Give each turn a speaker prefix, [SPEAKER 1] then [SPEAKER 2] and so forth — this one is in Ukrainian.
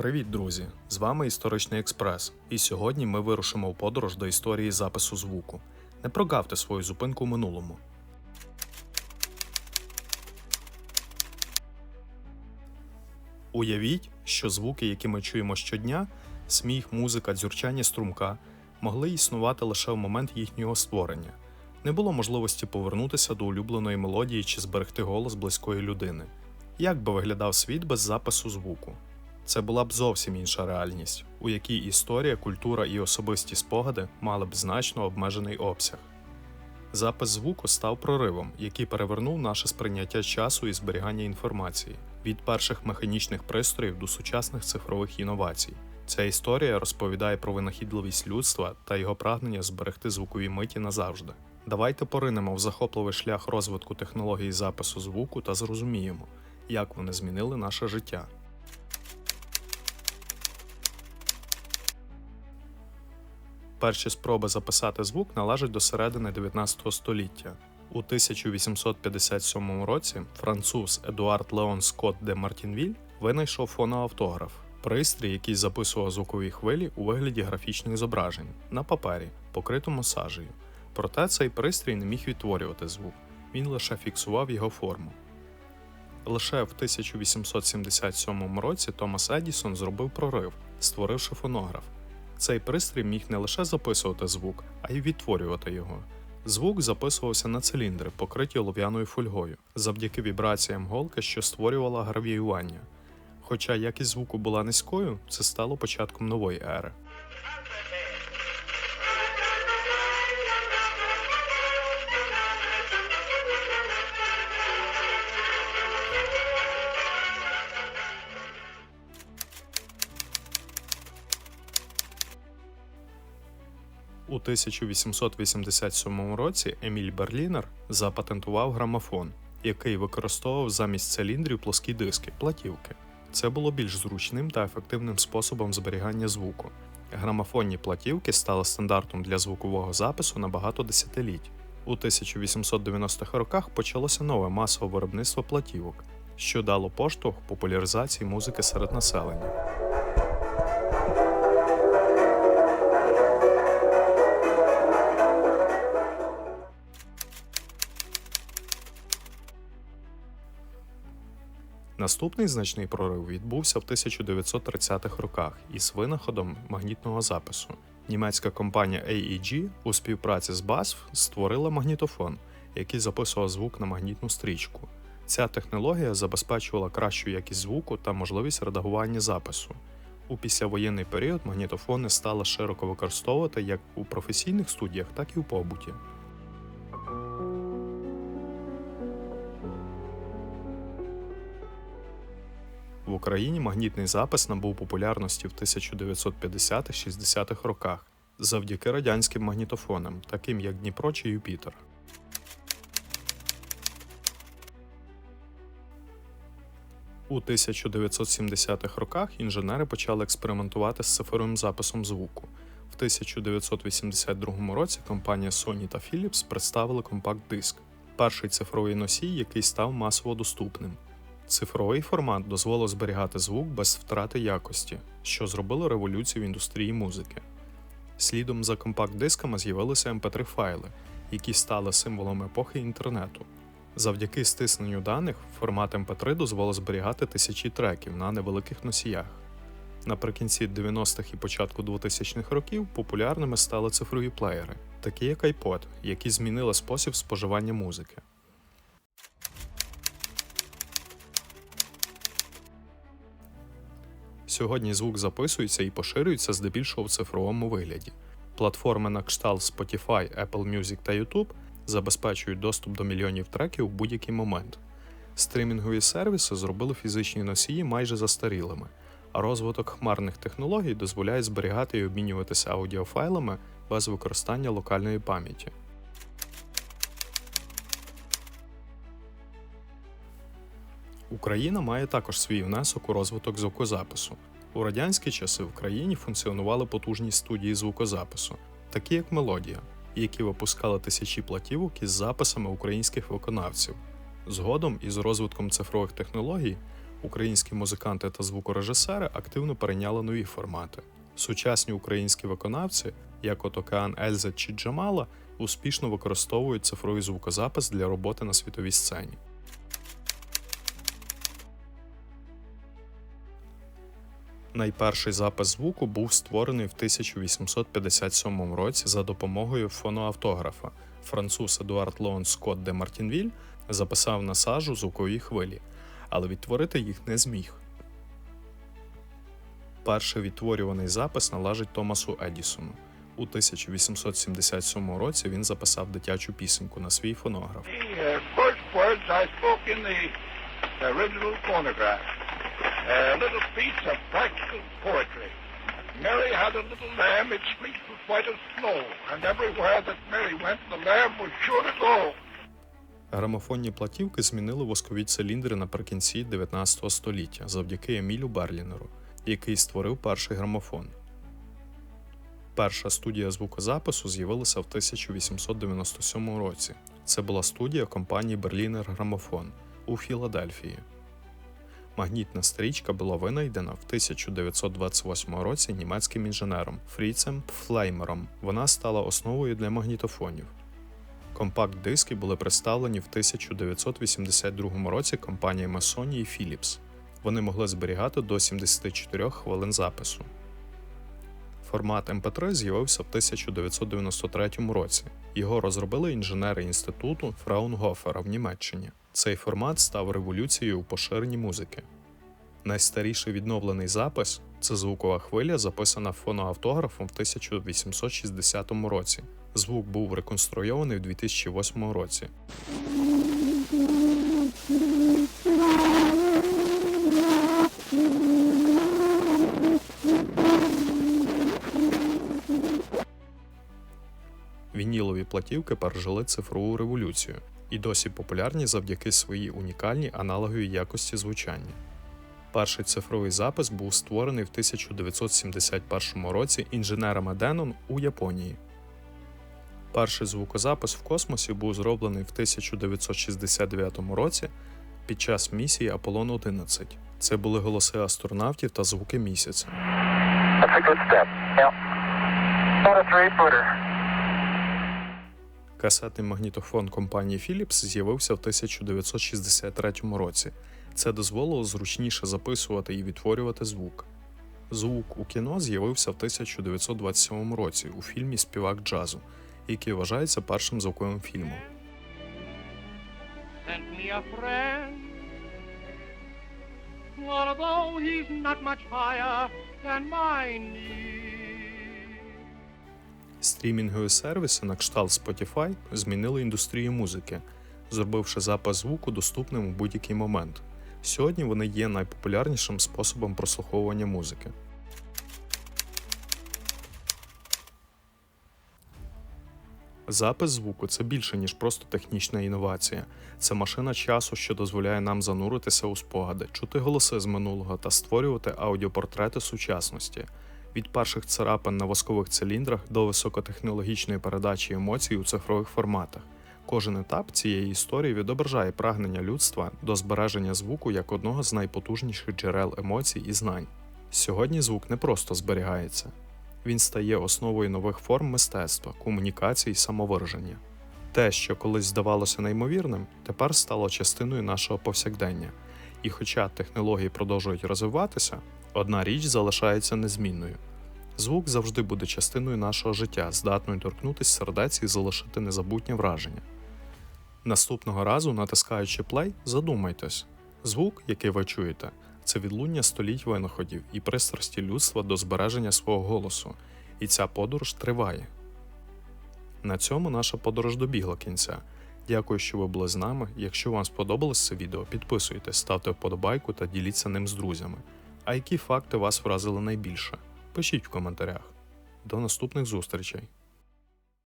[SPEAKER 1] Привіт, друзі! З вами Історичний Експрес, і сьогодні ми вирушимо в подорож до історії запису звуку. Не прогавте свою зупинку в минулому. Уявіть, що звуки, які ми чуємо щодня сміх, музика, дзюрчання струмка, могли існувати лише в момент їхнього створення. Не було можливості повернутися до улюбленої мелодії чи зберегти голос близької людини. Як би виглядав світ без запису звуку? Це була б зовсім інша реальність, у якій історія, культура і особисті спогади мали б значно обмежений обсяг. Запис звуку став проривом, який перевернув наше сприйняття часу і зберігання інформації від перших механічних пристроїв до сучасних цифрових інновацій. Ця історія розповідає про винахідливість людства та його прагнення зберегти звукові миті назавжди. Давайте поринемо в захопливий шлях розвитку технологій запису звуку та зрозуміємо, як вони змінили наше життя. Перші спроби записати звук належать до середини 19 століття. У 1857 році француз Едуард Леон Скотт де Мартінвіль винайшов фоноавтограф пристрій, який записував звукові хвилі у вигляді графічних зображень на папері, покритому сажею. Проте цей пристрій не міг відтворювати звук, він лише фіксував його форму. Лише в 1877 році Томас Едісон зробив прорив, створивши фонограф. Цей пристрій міг не лише записувати звук, а й відтворювати його. Звук записувався на циліндри, покриті олов'яною фольгою, завдяки вібраціям голки, що створювала гравіювання. Хоча якість звуку була низькою, це стало початком нової ери. У 1887 році Еміль Берлінер запатентував грамофон, який використовував замість циліндрів плоскі диски платівки. Це було більш зручним та ефективним способом зберігання звуку. Грамофонні платівки стали стандартом для звукового запису на багато десятиліть. У 1890-х роках почалося нове масове виробництво платівок, що дало поштовх популяризації музики серед населення. Наступний значний прорив відбувся в 1930-х роках із винаходом магнітного запису. Німецька компанія AEG у співпраці з BASF створила магнітофон, який записував звук на магнітну стрічку. Ця технологія забезпечувала кращу якість звуку та можливість редагування запису. У післявоєнний період магнітофони стали широко використовувати як у професійних студіях, так і у побуті. Україні магнітний запис набув популярності в 1950-60-х роках завдяки радянським магнітофонам, таким як Дніпро чи Юпітер. У 1970-х роках інженери почали експериментувати з цифровим записом звуку. В 1982 році компанія Sony та Philips представили компакт-диск перший цифровий носій, який став масово доступним. Цифровий формат дозволив зберігати звук без втрати якості, що зробило революцію в індустрії музики. Слідом за компакт-дисками з'явилися mp3 файли, які стали символом епохи інтернету. Завдяки стисненню даних формат mp3 дозволив зберігати тисячі треків на невеликих носіях. Наприкінці 90-х і початку 2000-х років популярними стали цифрові плеєри, такі як iPod, які змінили спосіб споживання музики. Сьогодні звук записується і поширюється здебільшого в цифровому вигляді. Платформи на кшталт Spotify, Apple Music та YouTube забезпечують доступ до мільйонів треків в будь-який момент. Стрімінгові сервіси зробили фізичні носії майже застарілими, а розвиток хмарних технологій дозволяє зберігати і обмінюватися аудіофайлами без використання локальної пам'яті. Україна має також свій внесок у розвиток звукозапису. У радянські часи в країні функціонували потужні студії звукозапису, такі як Мелодія, які випускали тисячі платівок із записами українських виконавців. Згодом, із розвитком цифрових технологій, Українські музиканти та звукорежисери активно перейняли нові формати. Сучасні українські виконавці, як от Океан Ельза чи Джамала, успішно використовують цифровий звукозапис для роботи на світовій сцені. Найперший запис звуку був створений в 1857 році за допомогою фоноавтографа. Француз Едуард Леон Скотт де Мартінвіль записав на сажу звукові хвилі, але відтворити їх не зміг. Перший відтворюваний запис належить Томасу Едісону. У 1877 році він записав дитячу пісеньку на свій фонограф.
[SPEAKER 2] The uh, first words I spoke in the original phonograph. A little piece of practical poetry. Mary had a little lamb, its fleece was white as snow, and everywhere that Mary went, the lamb was sure to go.
[SPEAKER 1] Грамофонні платівки змінили воскові циліндри наприкінці 19 століття завдяки Емілю Берлінеру, який створив перший грамофон. Перша студія звукозапису з'явилася в 1897 році. Це була студія компанії Berliner Grammophon у Філадельфії. Магнітна стрічка була винайдена в 1928 році німецьким інженером Фріцем Пфлеймером. Вона стала основою для магнітофонів. Компакт-диски були представлені в 1982 році компаніями Sony і Philips. Вони могли зберігати до 74 хвилин запису. Формат MP3 з'явився в 1993 році. Його розробили інженери інституту Фраунгофера в Німеччині. Цей формат став революцією у поширенні музики. Найстаріший відновлений запис це звукова хвиля, записана фоноавтографом в 1860 році. Звук був реконструйований в 2008 році. Вінілові платівки пережили цифрову революцію і досі популярні завдяки своїй унікальній аналоговій якості звучання. Перший цифровий запис був створений в 1971 році інженерами Denon у Японії. Перший звукозапис в космосі був зроблений в 1969 році під час місії Аполлон 11. Це були голоси астронавтів та звуки місяця.
[SPEAKER 3] That's a good step. Footer.
[SPEAKER 1] Касетний магнітофон компанії Philips з'явився в 1963 році. Це дозволило зручніше записувати і відтворювати звук. Звук у кіно з'явився в 1927 році у фільмі Співак джазу, який вважається першим звуковим фільмом.
[SPEAKER 4] Although he's not much higher than my knee.
[SPEAKER 1] Стрімінгові сервіси на кшталт Spotify змінили індустрію музики, зробивши запис звуку доступним у будь-який момент. Сьогодні вони є найпопулярнішим способом прослуховування музики. Запис звуку це більше, ніж просто технічна інновація. Це машина часу, що дозволяє нам зануритися у спогади, чути голоси з минулого та створювати аудіопортрети сучасності. Від перших царапин на воскових циліндрах до високотехнологічної передачі емоцій у цифрових форматах. Кожен етап цієї історії відображає прагнення людства до збереження звуку як одного з найпотужніших джерел емоцій і знань. Сьогодні звук не просто зберігається, він стає основою нових форм мистецтва, комунікації і самовираження. Те, що колись здавалося неймовірним, тепер стало частиною нашого повсякдення. І хоча технології продовжують розвиватися, одна річ залишається незмінною. Звук завжди буде частиною нашого життя, здатною торкнутися сердець і залишити незабутнє враження. Наступного разу, натискаючи плей, задумайтесь: звук, який ви чуєте, це відлуння століть винаходів і пристрасті людства до збереження свого голосу, і ця подорож триває. На цьому наша подорож добігла кінця. Дякую, що ви були з нами. Якщо вам сподобалось це відео, підписуйтесь, ставте вподобайку та діліться ним з друзями. А які факти вас вразили найбільше? Пишіть в коментарях. До наступних зустрічей!